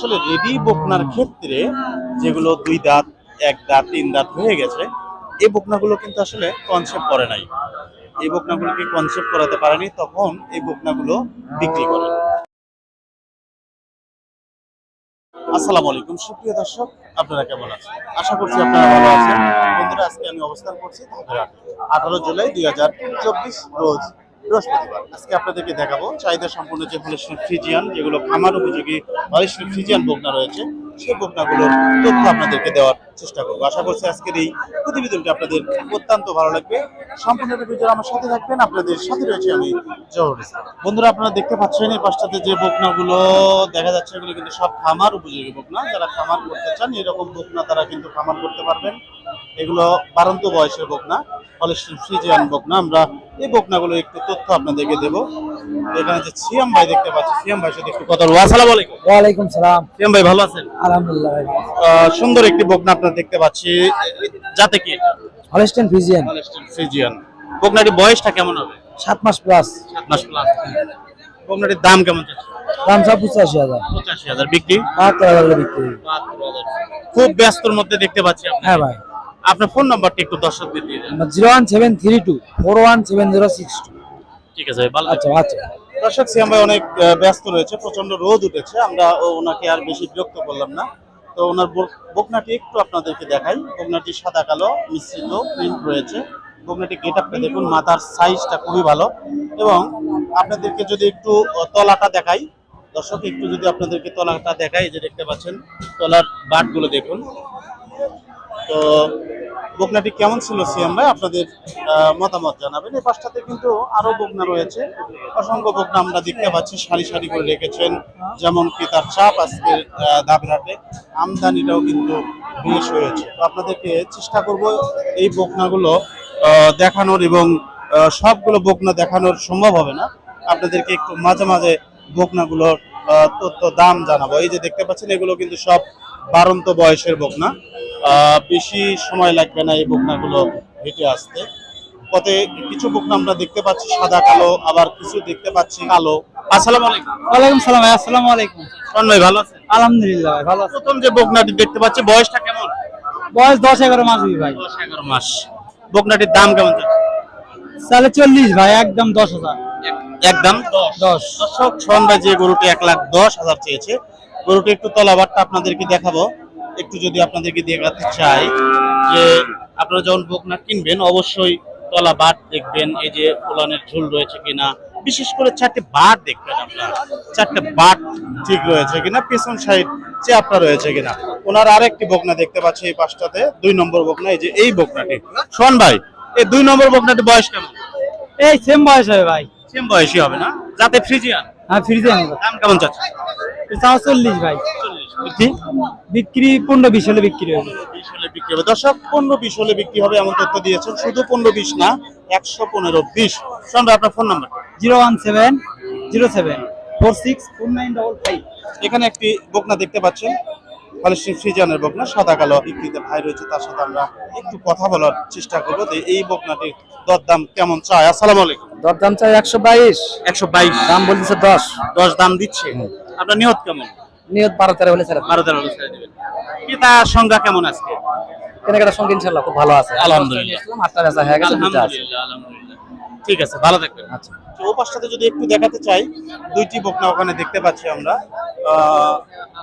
আসলে রেডি বকনার ক্ষেত্রে যেগুলো দুই দাঁত, এক দাঁত, তিন দাঁত হয়ে গেছে, এই বকনাগুলো কিন্তু আসলে কনসেপ্ট করে নাই। এই বকনাগুলোকে কনসেপ্ট করাতে পারেনি, তখন এই বকনাগুলো বিক্রি করে। আসসালামু আলাইকুম। সুপ্রিয় দর্শক, আপনারা কেমন আছেন? আশা করছি আপনারা ভালো আছেন। বন্ধুরা, আজকে আমি অবস্থান করছি আঠারো জুলাই দুই হাজার চব্বিশ রোজ। বৃহস্পতিবার। আজকে আপনাদেরকে দেখাবো চাহিদা সম্পূর্ণ যে হলিস্টিন ফ্রিজিয়ান, যেগুলো খামার উপযোগী হলিস্টিন ফ্রিজিয়ান বকনা রয়েছে। সেই বকনাগুলোর তথ্য আপনাদেরকে দেওয়ার চেষ্টা করব। আশা করছি আজকের এই প্রতিবেদনটি আপনাদের অত্যন্ত ভালো লাগবে। সম্পূর্ণ ভিডিও আমার সাথে থাকবেন। আপনাদের সাথে রয়েছে আমি জহর বন্ধুরা, আপনারা দেখতে পাচ্ছেন এই পাশটাতে যে বকনাগুলো দেখা যাচ্ছে, এগুলো কিন্তু সব খামার উপযোগী বকনা। যারা খামার করতে চান, এরকম বকনা তারা কিন্তু খামার করতে পারবেন। এগুলো বারন্ত বয়সের বকনা হলিস্টিন ফ্রিজিয়ান বকনা। আমরা এই বকনাগুলো একটু তথ্য আপনাদেরকে দেব। এখানে যে সিয়াম ভাই দেখতে পাচ্ছি সিয়াম ভাই সাথে একটু কথা বলব। আসসালামু আলাইকুম। ওয়ালাইকুম সালাম। সিয়াম ভাই ভালো আছেন? আলহামদুলিল্লাহ ভাই সুন্দর একটি বকনা আপনারা দেখতে পাচ্ছি। যাতে কি? এটা হলিস্টেন ফিজিয়ান। হলিস্টিন ফ্রিজিয়ান বকনাটির বয়সটা কেমন হবে? সাত মাস প্লাস সাত মাস প্লাস বকনাটির দাম কেমন যাচ্ছে দাম সব পঁচাশি হাজার। পঁচাশি হাজার। বিক্রি? বাহাত্তর হাজার করে বিক্রি। খুব ব্যস্তর মধ্যে দেখতে পাচ্ছি আপনি। হ্যাঁ ভাই। আপনার ফোন নাম্বারটা একটু দর্শকদের দিয়ে দেন। Zero one seven three two four one seven zero six two. ঠিক আছে ভাই, ভালো আচ্ছা আচ্ছা। দর্শক সিয়াম ভাই অনেক ব্যস্ত রয়েছে প্রচণ্ড রোদ উঠেছে আমরা ও- ওনাকে আর বেশি বিরক্ত করলাম না। তো ওনার বক- বকনাটি একটু আপনাদেরকে দেখাই। বকনাটি সাদা কালো মিশ্রিত প্রিন্ট রয়েছে। বকনাটি গেট আপটা দেখুন মাথার সাইজটা খুবই ভালো। এবং আপনাদেরকে যদি একটু তলাটা দেখাই দর্শক একটু যদি আপনাদেরকে তলাটা দেখাই যে দেখতে পাচ্ছেন তলার বাটগুলো দেখুন। তো বকনাটি কেমন ছিল সিএম ভাই? আপনাদের মতামত জানাবেন। এই পাশটাতে কিন্তু আরও বকনা রয়েছে। অসংখ্য বকনা আমরা দেখতে পাচ্ছি। সারি সারি করে রেখেছেন। যেমন কি তার চাপ আজকের দাবিরাটে আমদানিটাও কিন্তু বেশ হয়েছে। তো আপনাদেরকে চেষ্টা করব এই বকনাগুলো দেখানোর এবং সবগুলো বকনা দেখানোর সম্ভব হবে না। আপনাদেরকে একটু মাঝে মাঝে বকনাগুলোর তথ্য দাম জানাব। এই যে দেখতে পাচ্ছেন, এগুলো কিন্তু সব বারন্ত বয়সের বকনা। বেশি সময় লাগবে না এই বকনাগুলো হেঁটে আসতে। পথে কিছু বকনা আমরা দেখতে পাচ্ছি সাদা কালো আবার কিছু দেখতে পাচ্ছি কালো। আসসালামু আলাইকুম। ওয়ালাইকুম সালাম ভাই আসসালামু আলাইকুম। শোন ভাই ভালো আছেন? আলহামদুলিল্লাহ ভাই ভালো প্রথম যে বকনাটি দেখতে পাচ্ছি বয়সটা কেমন? বয়স দশ এগারো মাস ভাই। দশ এগারো মাস। বকনাটির দাম কেমন? তাহলে চল্লিশ ভাই একদম দশ হাজার। একদম দশ। দশ। দর্শক শোন ভাই যে গরুটি এক লাখ দশ হাজার চেয়েছে গরুটি একটু তলাবারটা আপনাদেরকে দেখাবো। একটু যদি আপনাদেরকে দেখাতে চাই যে আপনারা যখন বকনা কিনবেন অবশ্যই তলা বাট দেখবেন এই যে উলানের ঝুল রয়েছে কিনা। বিশেষ করে চারটে বাট দেখবেন আপনারা। চারটে বাট ঠিক রয়েছে কিনা পেছন সাইড চেয়ারটা রয়েছে কিনা। ওনার আরেকটি বকনা দেখতে পাচ্ছি এই পাশটাতে দুই নম্বর বকনা এই যে এই বকনাটি। শোন ভাই এই দুই নম্বর বকনাটি বয়স কেমন? এই সেম বয়স হবে ভাই। সেম বয়সী হবে না? যাতে ফ্রিজিয়ান। হ্যাঁ ফিজিয়ান দাম কেমন চাচ্ছ চল্লিশ ভাই। বিক্রি? বিক্রি পনেরো বিশ হলে বিক্রি হবে। বিশ হলে বিক্রি হবে। দর্শক পনেরো বিশ হলে বিক্রি হবে এমন তথ্য দিয়েছেন। শুধু পনেরো বিশ না একশো পনেরো বিশ। আপনার phone number? Zero one seven zero seven four six four nine double five. এখানে একটি বকনা দেখতে পাচ্ছেন। ফলিস্টিন ফ্রিজানের বকনা সাদা কালো। বিক্রিতে ভাই রয়েছে তার সাথে আমরা একটু কথা বলার চেষ্টা করব যে এই বকনাটির দরদাম কেমন চায় আসসালামু আলাইকুম। দরদাম চাই একশো বাইশ। একশো বাইশ। দাম বলতেছে দশ। দশ দাম দিচ্ছে। আপনার নিয়ত কেমন? নিয়ত বারো তেরো হলে স্যার বারো তেরো ছেড়ে দেবেন। সংখ্যা কেমন আজকে? কেনাকাটার সঙ্গে ইনশাল্লাহ খুব ভালো আছে। আলহামদুলিল্লাহ। আটটা বেচা হয়ে গেছে আছে। আলহামদুলিল্লাহ আলহামদুলিল্লাহ। ঠিক আছে ভালো থাকবেন। আচ্ছা। তো ও পাশটাতে যদি একটু দেখাতে চাই দুইটি বকনা ওখানে দেখতে পাচ্ছি আমরা।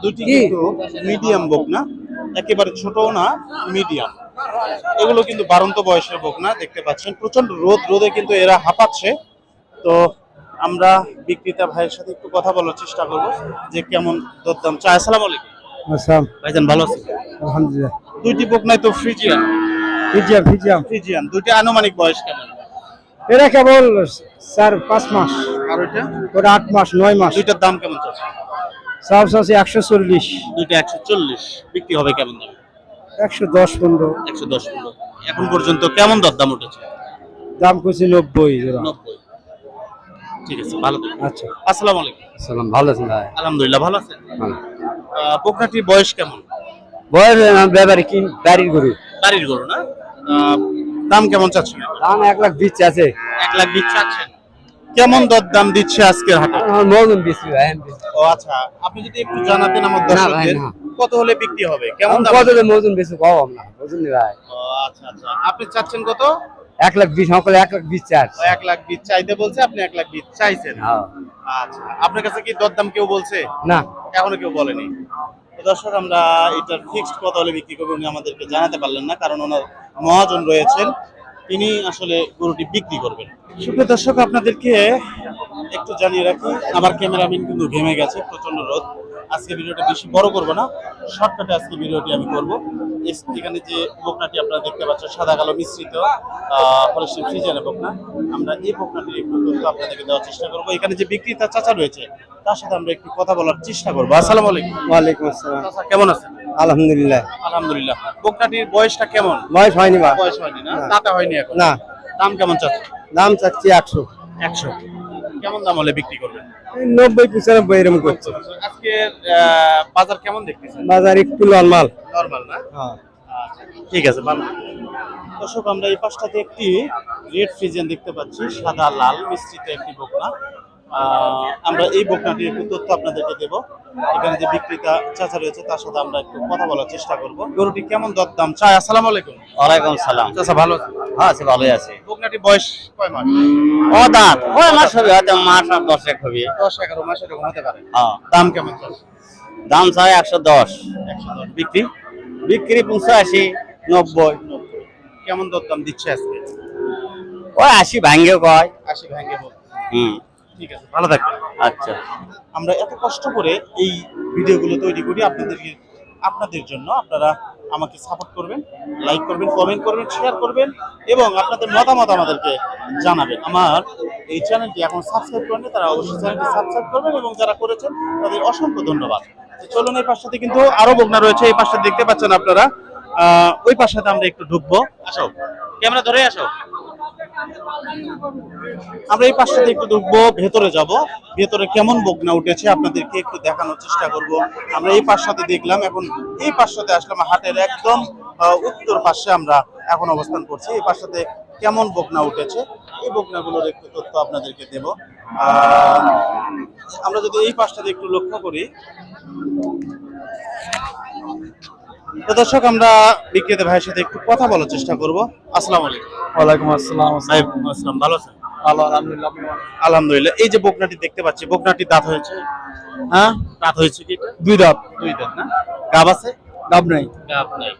দুইটি? কিন্তু মিডিয়াম বকনা একেবারে ছোটও না মিডিয়াম। এগুলো কিন্তু বারন্ত বয়সের বকনা দেখতে পাচ্ছেন। প্রচণ্ড রোদ রোদে কিন্তু এরা হাঁপাচ্ছে। তো আমরা বিক্রেতা ভাইয়ের সাথে একটু কথা বলার চেষ্টা করব যে কেমন দরদাম চায় আসসালামু আলাইকুম। আচ্ছা ভাইজান ভালো আছেন? আলহামদুলিল্লাহ। দুইটি বকনাই তো ফ্রিজিয়ান ফিজিয়াম ফিজিয়াম ফ্রিজিয়ান দুইটি আনুমানিক বয়স কেমন? এরা কেবল স্যার পাঁচ মাস। আর ওইটা? ওটা আট মাস নয় মাস। দুইটার দাম কেমন চাচ্ছে? সব আছে একশো চল্লিশ। দুইটা একশো চল্লিশ। বিক্রি হবে কেমন দাম? একশো দশ পনেরো। একশো দশ পনেরো। এখন পর্যন্ত কেমন দরদাম উঠেছে? দাম করছি নব্বই নব্বই। ঠিক আছে ভালো আচ্ছা। আসসালামু আলাইকুম। সালাম ভালো আছেন ভাই? আলহামদুলিল্লাহ ভালো আছেন? আহ, বকনাটির বয়স কেমন? বয়স ব্যাপারে কি? বাড়ির গরু। বাড়ির গরু না? আহ, দাম কেমন চাচ্ছেন? দাম এক লাখ বিশ আছে। এক লাখ বিশ চাচ্ছেন। কেমন দরদাম দিচ্ছে আজকের হাটে? মজন বেশি। ও আচ্ছা আপনি যদি একটু জানাতেন আমার দর্শকদের কত হলে বিক্রি হবে? কেমন দাম? কত মজন বেশি কম না বুঝলি ভাই। ও আচ্ছা আচ্ছা। আপনি চাচ্ছেন কত? এক লাখ বিশ সকলে এক লাখ বিশ চার। এক লাখ বিশ চাইতে বলছে আপনি এক লাখ বিশ চাইছেন। হ্যাঁ। আচ্ছা আপনার কাছে কি দরদাম কেউ বলছে? না। এখনও কেউ বলেনি। দর্শক, আমরা এটার ফিক্সড কত হলে বিক্রি করব। উনি আমাদেরকে জানাতে পারলেন না, কারণ ওনার মহাজন রয়েছেন। তিনি আসলে গরুটি বিক্রি করবেন। সুপ্রিয় দর্শক, আপনাদেরকে একটু জানিয়ে রাখি আমার ক্যামেরাম্যান কিন্তু ঘেমে গেছে প্রচণ্ড রোদ। আজকে ভিডিওটা বেশি বড় করব না শর্টকাটে আজকে ভিডিওটি আমি করব। এখানে যে বকনাটি আপনারা দেখতে পাচ্ছেন সাদা কালো মিশ্রিত ফরেস্ট ফ্রিজের বকনা। আমরা এই বকনাটির একটু তথ্য আপনাদেরকে দেওয়ার চেষ্টা করব। এখানে যে বিক্রেতা চাচা রয়েছে তার সাথে আমরা একটু কথা বলার চেষ্টা করব। আসসালামু আলাইকুম। ওয়ালাইকুম আসসালাম। চাচা কেমন আছেন? আলহামদুলিল্লাহ। আলহামদুলিল্লাহ। বকনাটির বয়সটা কেমন? বয়স হয়নি বয়স হয়নি না? না। দাতা হয়নি এখন? না। দাম কেমন চাচ্ছে দাম চাচ্ছি একশো। একশো। কেমন দাম হলে বিক্রি করবেন? নব্বই পঁচানব্বই এরকম করছে। আজকে আহ, বাজার কেমন দেখতেছেন? বাজার একটু নর্মাল নর্মাল না? হ্যাঁ। আচ্ছা, ঠিক আছে ভালো। দর্শক আমরা এই পাশটাতে একটি রেড ফ্রিজেন দেখতে পাচ্ছি সাদা লাল মিশ্রিত একটি বকনা। আমরা এই বকনাটির একটু তথ্য আপনাদেরকে দেব। এখানে যে বিক্রেতা চাচা রয়েছে তার সাথে আমরা একটু কথা বলার চেষ্টা করব। গরুটি কেমন দরদাম চায় আসসালামু আলাইকুম। ওয়ালাইকুম সালাম। চাচা ভালো আছেন? হ্যাঁ সে ভালোই আছে। বকনাটি বয়স কয় মাস? ও দাঁত কয় মাস হবে? হয়তো মাস আর দশেক হবে। দশ এগারো মাস এরকম হতে পারে। হ্যাঁ। দাম কেমন চলছে দাম চাই একশো দশ। একশো দশ। বিক্রি? বিক্রি পঁচাশি নব্বই। কেমন দরদাম দিচ্ছে আজকে? ওই আশি ভাঙ্গে কয়। আশি ভাঙ্গে হুম। ঠিক আছে। ভালো থাকবেন। আচ্ছা। আমরা এত কষ্ট করে এই ভিডিওগুলো তৈরি করি আপনাদেরকে আপনাদের জন্য আপনারা আমাকে সাপোর্ট করবেন লাইক করবেন কমেন্ট করবেন শেয়ার করবেন এবং আপনাদের মতামত আমাদেরকে জানাবেন। আমার এই চ্যানেলটি এখন সাবস্ক্রাইব করেন তারা অবশ্যই চ্যানেলটি সাবস্ক্রাইব করবেন এবং যারা করেছেন তাদের অসংখ্য ধন্যবাদ। তো চলুন এই পাশটাতে কিন্তু আরও বগনা রয়েছে এই পাশটা দেখতে পাচ্ছেন আপনারা। আহ, ওই পাশটাতে আমরা একটু ঢুকবো। আসো। ক্যামেরা ধরে আসো। আমরা এই পাশটাতে একটু ঢুকবো, ভেতরে যাব। ভেতরে কেমন বগনা উঠেছে আপনাদেরকে একটু দেখানোর চেষ্টা করব। আমরা এই পাশটাতে দেখলাম, এখন এই পাশটাতে আসলাম, হাটের একদম উত্তর পাশে আমরা এখন অবস্থান করছি। এই পাশটাতে কেমন বগনা উঠেছে, এই বগনাগুলোর একটু তথ্য আপনাদেরকে দেব। আমরা যদি এই পাশটাতে একটু লক্ষ্য করি। তো দর্শক, আমরা বিক্রেতা ভাইয়ের সাথে একটু কথা বলার চেষ্টা করব। আসসালামু আলাইকুম। ওয়ালাইকুম আসসালাম। আসসালাম ভালো আছেন? ভালো আলহামদুলিল্লাহ আলহামদুলিল্লাহ এই যে বকনাটি দেখতে পাচ্ছি বকনাটি দাঁত হয়েছে। হ্যাঁ? দাঁত হয়েছে কি দুই দাঁত। দুই দাঁত না? গাব আছে? দাম নেই। গাব নাই।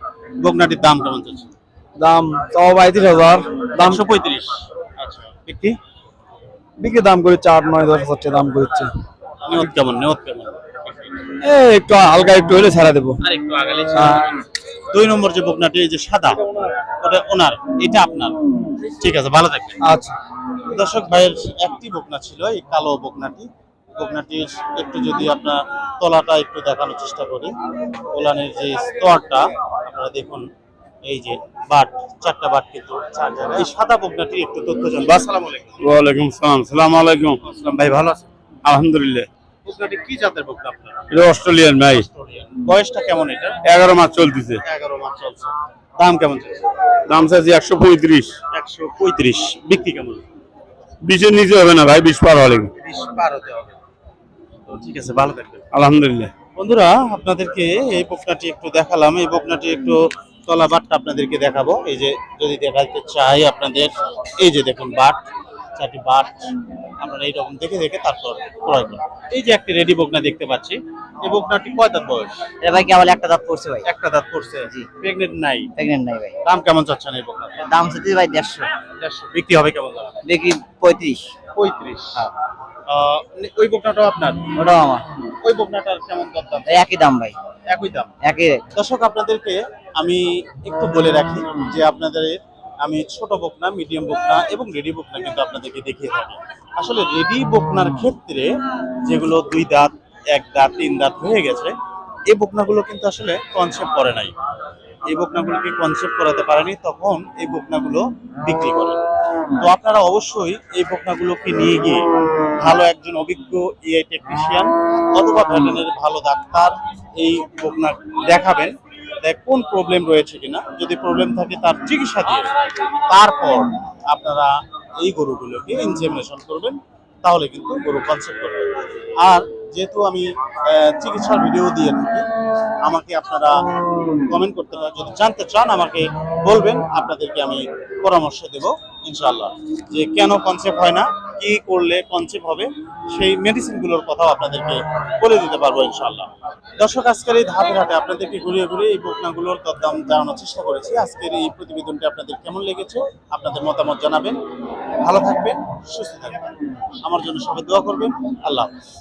বকনাটির দাম কেমন চলছে দাম চাও পঁয়ত্রিশ হাজার। দাম দামশো পঁয়ত্রিশ। আচ্ছা। বিক্রি? বিক্রি দাম করেছে আট নয় দশ হাজার টাকা দাম করেছে। নিয়ত কেমন নিয়ত কেমন? একটু হালকা একটু হলে ছেড়ে দেবো। আগালে দুই নম্বর যে বকনাটি এই যে সাদা ওটা ওনার এটা আপনার। ঠিক আছে ভালো থাকবেন। আচ্ছা। দর্শক ভাইয়ের একটি বকনা ছিল এই কালো বকনাটি। বকনাটির একটু যদি আপনার তলাটা একটু দেখানোর চেষ্টা করি। ওলানের যে স্তরটা আপনারা দেখুন এই যে বাট চারটা বাট কিন্তু চার জায়গায় এই সাদা বকনাটির একটু তথ্য জানব। আসসালামু আলাইকুম। আসসালাম ভাই ভালো আছেন? আলহামদুলিল্লাহ। বকনাটি কি জাতের বকনা আপনার? এটা অস্ট্রেলিয়ান ভাই। বয়সটা কেমন এটা? এগারো মাস চলতেছে। এগারো মাস চলছে। দাম কেমন চলছে দাম চাইছি একশো পঁয়ত্রিশ। একশো পঁয়ত্রিশ। বিক্রি কেমন? বিশের নিচে হবে না ভাই বিশ পার হলে। বিশ পার হতে হবে। তো ঠিক আছে ভালো থাকবেন। আলহামদুলিল্লাহ। বন্ধুরা আপনাদেরকে এই বকনাটি একটু দেখালাম। এই বকনাটি একটু তলা বাটটা আপনাদেরকে দেখাবো। এই যে যদি দেখাতে চাই আপনাদের এই যে দেখুন বাট। চারটি বাট আপনারা এইরকম দেখে দেখে তারপর ক্রয় করুন এই যে একটি রেডি বকনা দেখতে পাচ্ছি এই বকনাটি কয় দাঁত বয়স? এটা ভাই কেবল একটা দাঁত পড়ছে ভাই। একটা দাঁত পড়ছে। জি। প্রেগনেন্ট নাই? প্রেগনেন্ট নাই ভাই। দাম কেমন চাচ্ছেন এই বকনা দাম হচ্ছে ভাই দেড়শো। বিক্রি হবে কেমন দাম? দেখি পঁয়ত্রিশ। পঁয়ত্রিশ। ওই বকনাটাও আপনার? ওটাও আমার। ওই বকনাটার কেমন দাম একই দাম ভাই। একই দাম। একই দর্শক আপনাদেরকে আমি একটু বলে রাখি যে আপনাদের আমি ছোট বকনা মিডিয়াম বকনা এবং রেডি বকনা কিন্তু আপনাদেরকে দেখিয়ে থাকি। আসলে রেডি বকনার ক্ষেত্রে যেগুলো দুই দাঁত, এক দাঁত, তিন দাঁত হয়ে গেছে, এই বকনাগুলো কিন্তু আসলে কনসেপ্ট করে নাই। এই বকনাগুলোকে কনসেপ্ট করাতে পারেনি? তখন এই বকনাগুলো বিক্রি করে। তো আপনারা অবশ্যই এই বকনাগুলোকে নিয়ে গিয়ে ভালো একজন অভিজ্ঞ ইআই টেকনিশিয়ান অথবা ভেটেরিনারি ভালো ডাক্তার এই বকনা দেখাবেন। দেখ কোন প্রবলেম রয়েছে কিনা, যদি প্রবলেম থাকে তার চিকিৎসা দিয়ে তারপর আপনারা এই গরুগুলোকে ইনসেমিনেশন করবেন, তাহলে কিন্তু গরু কনসেপ্ট করবেন আর যেহেতু আমি চিকিৎসার ভিডিও দিয়ে থাকি, আমাকে আপনারা কমেন্ট করতে পারেন যদি জানতে চান আমাকে বলবেন, আপনাদেরকে আমি পরামর্শ দেব ইনশাল্লাহ যে কেন কনসেপ্ট হয় না কি করলে কনসেপ্ট হবে, সেই মেডিসিনগুলোর কথাও আপনাদেরকে বলে দিতে পারব ইনশাল্লাহ দর্শক, আজকের এই ধাপে ধাপে আপনাদেরকে ঘুরিয়ে ঘুরিয়ে এই বকনাগুলোর দরদাম জানানোর চেষ্টা করেছি। আজকের এই প্রতিবেদনটি আপনাদের কেমন লেগেছে, আপনাদের মতামত জানাবেন। ভালো থাকবেন, সুস্থ থাকবেন। আমার জন্য সবাই দোয়া করবেন। আল্লাহ